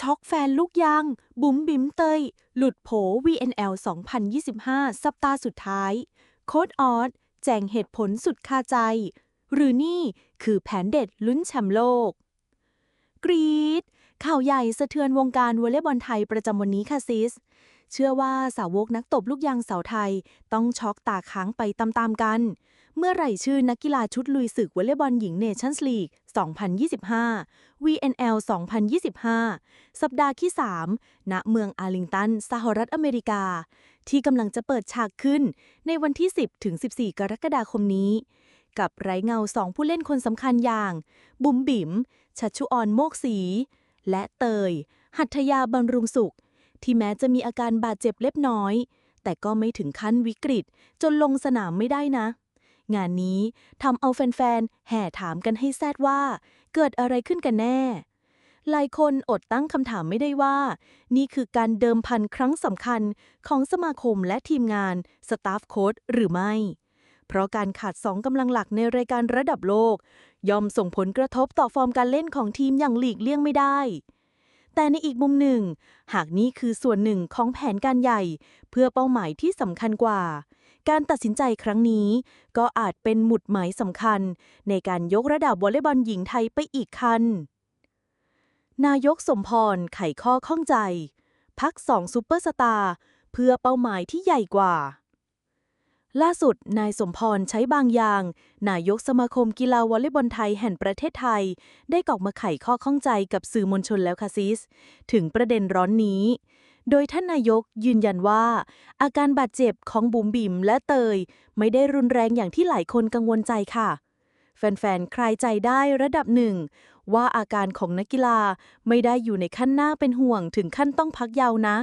ช็อกแฟนลูกยางบุ๋มบิ๋มเตย หลุดโผ VNL 2025 สัปดาห์สุดท้าย โค้ดออสแจงเหตุผลสุดคาใจ หรือนี่คือแผนเด็ดลุ้นแชมป์โลก กรีดข่าวใหญ่สะเทือนวงการวอลเลย์บอลไทยประจำวันนี้ค่ะซิส เชื่อว่าสาวกนักตบลูกยางสาวไทย ต้องช็อกตาค้างไปตามๆกัน เมื่อไหร่ชื่อนักกีฬาชุดลุยศึกวอลเลย์บอลหญิงเนชั่นส์ลีก 2025 VNL 2025 สัปดาห์ที่ 3 ณ เมืองอาร์ลิงตัน สหรัฐอเมริกา ที่กำลังจะเปิดฉากขึ้นในวันที่ 10 ถึง 14 กรกฎาคมนี้ กับไร้เงาสองผู้เล่นคนสำคัญอย่าง บุ๋มบิ๋มชัชชุออนโมกศรีและเตย หัตถยาบำรุงสุข ที่แม้จะมีอาการบาดเจ็บเล็กน้อย แต่ก็ไม่ถึงขั้นวิกฤต จนลงสนามไม่ได้นะ งานนี้ทำเอาแฟนๆ แห่ถามกันให้แซดว่า เกิดอะไรขึ้นกันแน่ หลายคนอดตั้งคำถามไม่ได้ว่า นี่คือการเดิมพันครั้งสำคัญของสมาคมและทีมงานสตาฟโค้ดหรือไม่เพราะการขาดสองกำลังหลักในรายการระดับโลก ย่อมส่งผลกระทบต่อฟอร์มการเล่นของทีมอย่างหลีกเลี่ยงไม่ได้ แต่ในอีกมุมหนึ่ง หากนี่คือส่วนหนึ่งของแผนการใหญ่ เพื่อเป้าหมายที่สำคัญกว่า การตัดสินใจครั้งนี้ ก็อาจเป็นหมุดหมายสำคัญ ในการยกระดับวอลเลย์บอลหญิงไทยไปอีกขั้นนายกสมพรไขข้อข้องใจ พักสองซูเปอร์สตาร์เพื่อเป้าหมายที่ใหญ่กว่า ล่าสุด นายสมพรใช้บางอย่าง นายกสมาคมกีฬาวอลเลย์บอลไทยแห่งประเทศไทย ได้กอกมาไขข้อข้องใจกับสื่อมวลชนแล้วค่ะซิส ถึงประเด็นร้อนนี้ โดยท่านนายกยืนยันว่า อาการบาดเจ็บของบุ๋มบิ๋มและเตย ไม่ได้รุนแรงอย่างที่หลายคนกังวลใจค่ะ แฟนๆ คลายใจได้ระดับหนึ่ง ว่าอาการของนักกีฬาไม่ได้อยู่ในขั้นน่าเป็นห่วงถึงขั้นต้องพักยาวนะ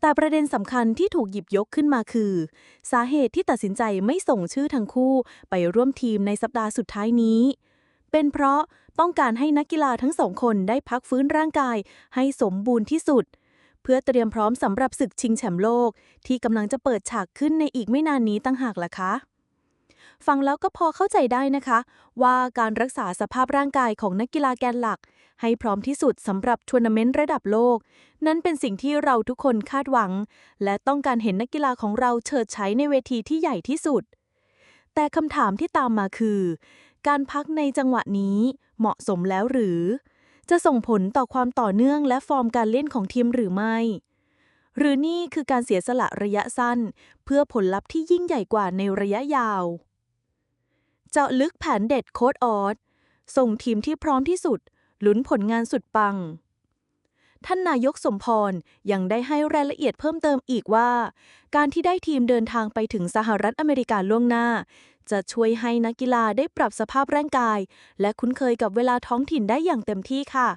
แต่ประเด็นสำคัญที่ถูกหยิบยกขึ้นมาคือ สาเหตุที่ตัดสินใจไม่ส่งชื่อทั้งคู่ไปร่วมทีมในสัปดาห์สุดท้ายนี้ เป็นเพราะต้องการให้นักกีฬาทั้งสองคนได้พักฟื้นร่างกายให้สมบูรณ์ที่สุด เพื่อเตรียมพร้อมสำหรับศึกชิงแชมป์โลก ที่กำลังจะเปิดฉากขึ้นในอีกไม่นานนี้ตั้งหากล่ะคะฟังแล้วก็พอเข้าใจได้นะคะ ว่าการรักษาสภาพร่างกายของนักกีฬาแกนหลัก ให้พร้อมที่สุดสำหรับทัวร์นาเมนต์ระดับโลก นั้นเป็นสิ่งที่เราทุกคนคาดหวัง และต้องการเห็นนักกีฬาของเราเฉิดฉายในเวทีที่ใหญ่ที่สุด แต่คำถามที่ตามมาคือ การพักในจังหวะนี้เหมาะสมแล้วหรือ จะส่งผลต่อความต่อเนื่องและฟอร์มการเล่นของทีมหรือไม่ หรือนี่คือการเสียสละระยะสั้น เพื่อผลลัพธ์ที่ยิ่งใหญ่กว่าในระยะยาว เจาะลึกแผนเด็ดโค้ดออสส่งทีมที่พร้อมที่สุด ลุ้นผลงานสุดปัง ท่านนายกสมพรยังได้ให้รายละเอียดเพิ่มเติมอีกว่า การที่ได้ทีมเดินทางไปถึงสหรัฐอเมริกาล่วงหน้า จะช่วยให้นักกีฬาได้ปรับสภาพร่างกาย และคุ้นเคยกับเวลาท้องถิ่นได้อย่างเต็มที่ค่ะ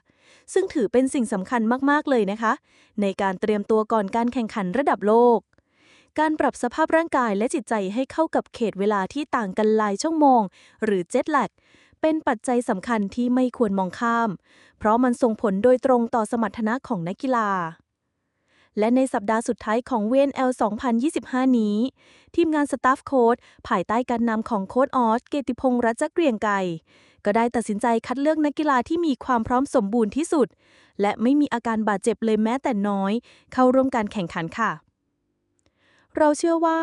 ซึ่งถือเป็นสิ่งสำคัญมากๆเลยนะคะ ในการเตรียมตัวก่อนการแข่งขันระดับโลกการปรับสภาพร่างกายและจิตใจให้เข้ากับเขตเวลาที่ต่างกันหลายชั่วโมง หรือเจ็ตแลก เป็นปัจจัยสำคัญที่ไม่ควรมองข้าม เพราะมันส่งผลโดยตรงต่อสมรรถนะของนักกีฬา และในสัปดาห์สุดท้ายของ VNL 2025 นี้ ทีมงานสตาฟโค้ดภายใต้การนำของโค้ดออส เกติพงษ์รัชเกรียงไกรก็ได้ตัดสินใจคัดเลือกนักกีฬาที่มีความพร้อมสมบูรณ์ที่สุด และไม่มีอาการบาดเจ็บเลยแม้แต่น้อย เข้าร่วมการแข่งขันค่ะ เราเชื่อว่า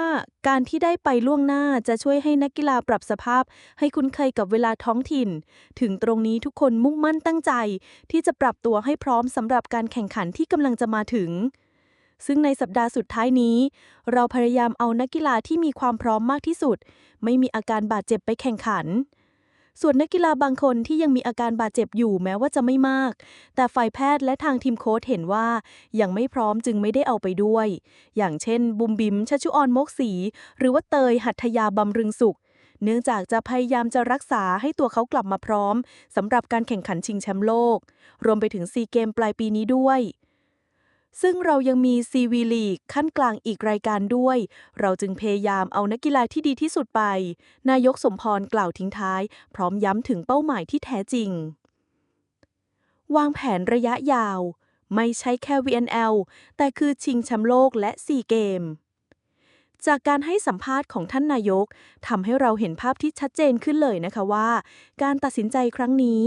การที่ได้ไปล่วงหน้าจะช่วยให้นักกีฬาปรับสภาพ ให้คุ้นเคยกับเวลาท้องถิ่น ถึงตรงนี้ทุกคนมุ่งมั่นตั้งใจ ที่จะปรับตัวให้พร้อมสำหรับการแข่งขันที่กำลังจะมาถึง ซึ่งในสัปดาห์สุดท้ายนี้ เราพยายามเอานักกีฬาที่มีความพร้อมมากที่สุด ไม่มีอาการบาดเจ็บไปแข่งขัน ส่วนนักกีฬาบางคนที่ยังมีอาการบาดเจ็บอยู่แม้ว่าจะไม่มาก แต่ฝ่ายแพทย์และทางทีมโค้ชเห็นว่ายังไม่พร้อมจึงไม่ได้เอาไปด้วย อย่างเช่น บุมบิมชัชชุออนมกศรีหรือว่าเตยหัตถยาบำรึงสุข เนื่องจากจะพยายามจะรักษาให้ตัวเขากลับมาพร้อมสำหรับการแข่งขันชิงแชมป์โลก รวมไปถึงซีเกมปลายปีนี้ด้วย ซึ่งเรายังมีซีวีลีกขั้นกลางอีกรายการด้วย เราจึงพยายามเอานักกีฬาที่ดีที่สุดไป นายกสมพรกล่าวทิ้งท้าย พร้อมย้ำถึงเป้าหมายที่แท้จริง วางแผนระยะยาว ไม่ใช่แค่ VNL แต่คือชิงแชมป์โลกและซีเกม จากการให้สัมภาษณ์ของท่านนายกทำให้เราเห็นภาพที่ชัดเจนขึ้นเลยนะคะว่า การตัดสินใจครั้งนี้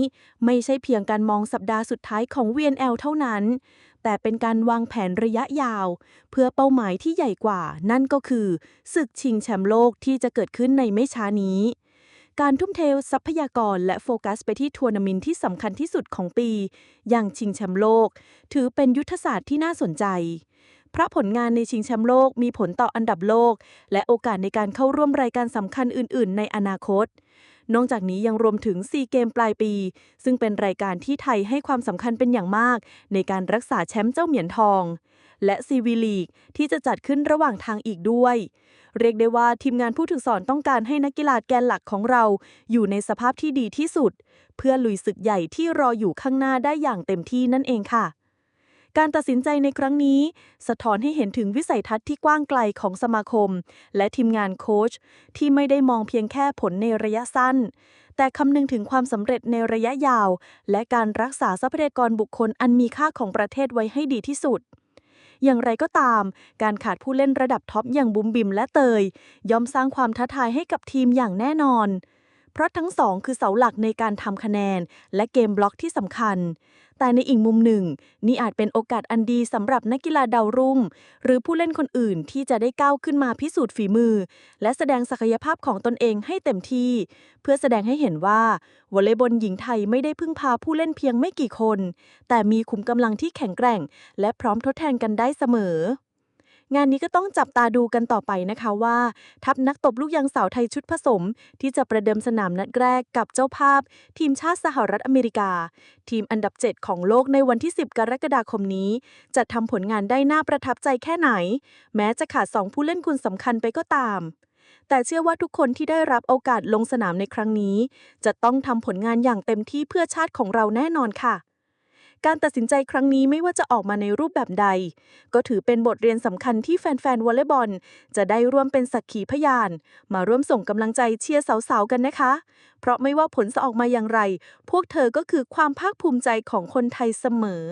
ไม่ใช่เพียงการมองสัปดาห์สุดท้ายของ VNL เท่านั้น แต่เป็นการวางแผนระยะยาว เพื่อเป้าหมายที่ใหญ่กว่า นั่นก็คือศึกชิงแชมป์โลกที่จะเกิดขึ้นในไม่ช้านี้ การทุ่มเททรัพยากรและโฟกัสไปที่ทัวร์นาเมนต์ที่สำคัญที่สุดของปี อย่างชิงแชมป์โลก ถือเป็นยุทธศาสตร์ที่น่าสนใจเพราะผลงานในชิงแชมป์โลกมีผลต่ออันดับโลก และโอกาสในการเข้าร่วมรายการสำคัญอื่น ๆ ในอนาคต นอกจากนี้ยังรวมถึงซีเกมปลายปี ซึ่งเป็นรายการที่ไทยให้ความสำคัญเป็นอย่างมาก ในการรักษาแชมป์เจ้าเหมียนทอง และซีวีลีกที่จะจัดขึ้นระหว่างทางอีกด้วย เรียกได้ว่าทีมงานผู้ถึกสอนต้องการให้นักกีฬาแกนหลักของเรา อยู่ในสภาพที่ดีที่สุด เพื่อลุยศึกใหญ่ที่รออยู่ข้างหน้าได้อย่างเต็มที่นั่นเองค่ะ การตัดสินใจในครั้งนี้ สะท้อนให้เห็นถึงวิสัยทัศน์ที่กว้างไกลของสมาคม และทีมงานโค้ชที่ไม่ได้มองเพียงแค่ผลในระยะสั้น แต่คำนึงถึงความสำเร็จในระยะยาว และการรักษาทรัพยากรบุคคลอันมีค่าของประเทศไว้ให้ดีที่สุดอย่างไรก็ตาม การขาดผู้เล่นระดับท็อปอย่างบุมบิมและเตย ย่อมสร้างความท้าทายให้กับทีมอย่างแน่นอน เพราะทั้งสองคือเสาหลักในการทำคะแนน และเกมบล็อกที่สำคัญ แต่ในอีกมุมหนึ่ง นี่อาจเป็นโอกาสอันดีสำหรับนักกีฬาดาวรุ่ง หรือผู้เล่นคนอื่นที่จะได้ก้าวขึ้นมาพิสูจน์ฝีมือ และแสดงศักยภาพของตนเองให้เต็มที่ เพื่อแสดงให้เห็นว่าวอลเลย์บอลหญิงไทยไม่ได้พึ่งพาผู้เล่นเพียงไม่กี่คน แต่มีขุมกำลังที่แข็งแกร่ง และพร้อมทดแทนกันได้เสมอ งานนี้ก็ต้องจับตาดูกันต่อไปนะคะว่า ทัพนักตบลูกยางสาวไทยชุดผสม ที่จะประเดิมสนามนัดแรกกับเจ้าภาพ ทีมชาติสหรัฐอเมริกา ทีมอันดับ 7 ของโลกในวันที่ 10 กรกฎาคมนี้ จะทำผลงานได้น่าประทับใจแค่ไหน แม้จะขาด 2 ผู้เล่นคุณสำคัญไปก็ตามแต่เชื่อว่าทุกคนที่ได้รับโอกาสลงสนามในครั้งนี้ จะต้องทำผลงานอย่างเต็มที่เพื่อชาติของเราแน่นอนค่ะ การตัดสินใจครั้งนี้ไม่ว่าจะออกมาในรูปแบบใด ก็ถือเป็นบทเรียนสำคัญที่แฟนๆวอลเลย์บอล จะได้ร่วมเป็นสักขีพยาน มาร่วมส่งกำลังใจเชียร์สาวๆกันนะคะ เพราะไม่ว่าผลจะออกมาอย่างไร พวกเธอก็คือความภาคภูมิใจของคนไทยเสมอ